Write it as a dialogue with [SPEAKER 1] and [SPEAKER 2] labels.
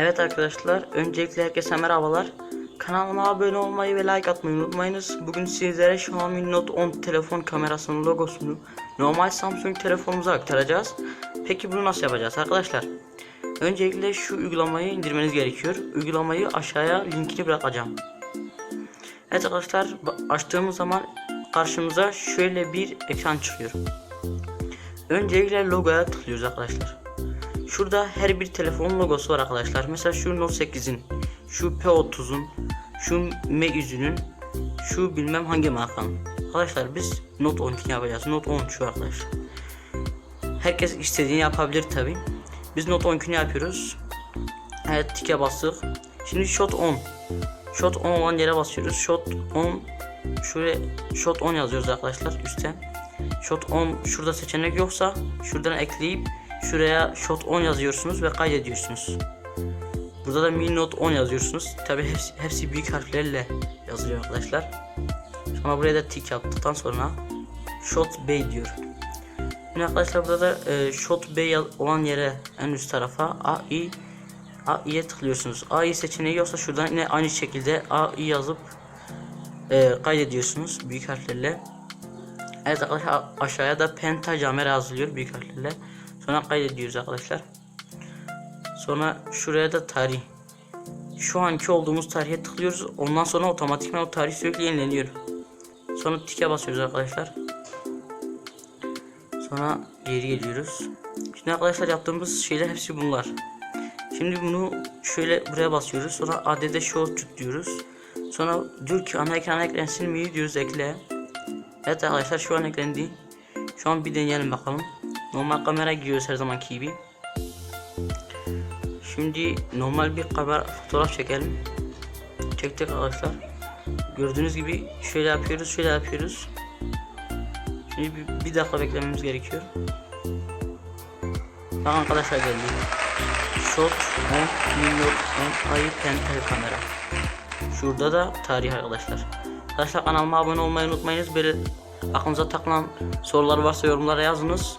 [SPEAKER 1] Evet arkadaşlar, öncelikle herkese merhabalar. Kanalıma abone olmayı ve like atmayı unutmayınız. Bugün sizlere Xiaomi Note 10 telefon kamerasının logosunu normal Samsung telefonumuza aktaracağız. Peki bunu nasıl yapacağız arkadaşlar? Öncelikle şu uygulamayı indirmeniz gerekiyor. Uygulamayı aşağıya linkini bırakacağım. Evet arkadaşlar, açtığımız zaman karşımıza şöyle bir ekran çıkıyor. Öncelikle logoya tıklıyoruz arkadaşlar. Şurada her bir telefonun logosu var arkadaşlar. Mesela şu Note 8'in, şu P30'un, şu M100'ünün, şu bilmem hangi markanın. Arkadaşlar biz Note 12 yapacağız. Note 10 şu arkadaşlar. Herkes istediğini yapabilir tabi. Biz Note 12'ni yapıyoruz. Evet tike bastık. Şimdi Shot 10. Shot 10 olan yere basıyoruz. Shot 10 şuraya Shot 10 yazıyoruz arkadaşlar üstten. Shot 10 şurada seçenek yoksa şuradan ekleyip şuraya Shot 10 yazıyorsunuz ve kaydediyorsunuz. Burada da Mi Note 10 yazıyorsunuz. Tabi hepsi, hepsi büyük harflerle yazılıyor arkadaşlar. Sonra buraya da tik yaptıktan sonra Shot Bay diyor. Şimdi arkadaşlar burada da e, Shot Bay olan yere en üst tarafa AI AI'ye tıklıyorsunuz. AI seçeneği yoksa şuradan yine aynı şekilde AI yazıp e, kaydediyorsunuz büyük harflerle. Evet arkadaşlar aşağıya da Penta Camera yazılıyor büyük harflerle. Sonra kaydediyoruz arkadaşlar. Sonra şuraya da tarih. Şu anki olduğumuz tarihe tıklıyoruz. Ondan sonra otomatikman o tarih sürekli yenileniyor. Sonra tike basıyoruz arkadaşlar. Sonra geri geliyoruz. Şimdi arkadaşlar yaptığımız şeyler hepsi bunlar. Şimdi bunu şöyle buraya basıyoruz. Sonra add show tut diyoruz. Sonra diyor ki ana ekrana eklensin mi diyoruz ekle. Evet arkadaşlar şu an eklendi. Şu an bir deneyelim bakalım. Normal kamera giriyoruz her zamanki gibi. Şimdi normal bir kamera fotoğraf çekelim. Çektik arkadaşlar. Gördüğünüz gibi şöyle yapıyoruz, şöyle yapıyoruz. Şimdi bir, bir dakika beklememiz gerekiyor. Bakın arkadaşlar geldi. Shot 10 milyon 10 ayı pentel kamera. Şurada da tarih arkadaşlar. Arkadaşlar kanalıma abone olmayı unutmayınız. Böyle aklınıza takılan sorular varsa yorumlara yazınız.